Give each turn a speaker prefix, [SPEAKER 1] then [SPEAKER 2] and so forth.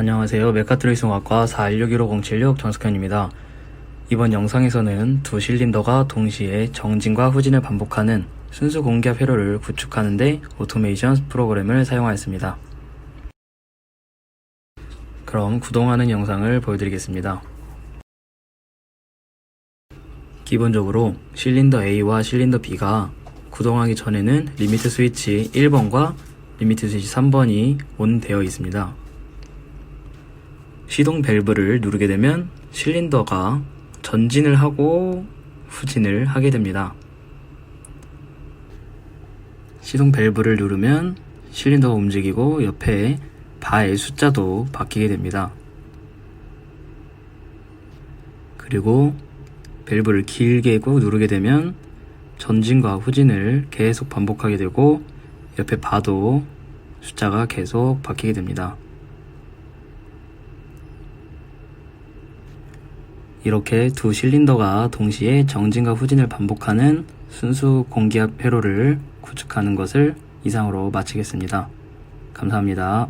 [SPEAKER 1] 안녕하세요. 메카트로이송학과 4161507 정석현입니다. 이번 영상에서는 두 실린더가 동시에 정진과 후진을 반복하는 순수 공기압 회로를 구축하는데 오토메이션 프로그램을 사용하였습니다. 그럼 구동하는 영상을 보여드리겠습니다. 기본적으로 실린더 A와 실린더 B가 구동하기 전에는 리미트 스위치 1번과 리미트 스위치 3번이 온 되어 있습니다. 시동 밸브를 누르게 되면 실린더가 전진을 하고 후진을 하게 됩니다. 시동 밸브를 누르면 실린더가 움직이고 옆에 바의 숫자도 바뀌게 됩니다. 그리고 밸브를 길게 꾹 누르게 되면 전진과 후진을 계속 반복하게 되고 옆에 바도 숫자가 계속 바뀌게 됩니다. 이렇게 두 실린더가 동시에 정진과 후진을 반복하는 순수 공기압 회로를 구축하는 것을 이상으로 마치겠습니다. 감사합니다.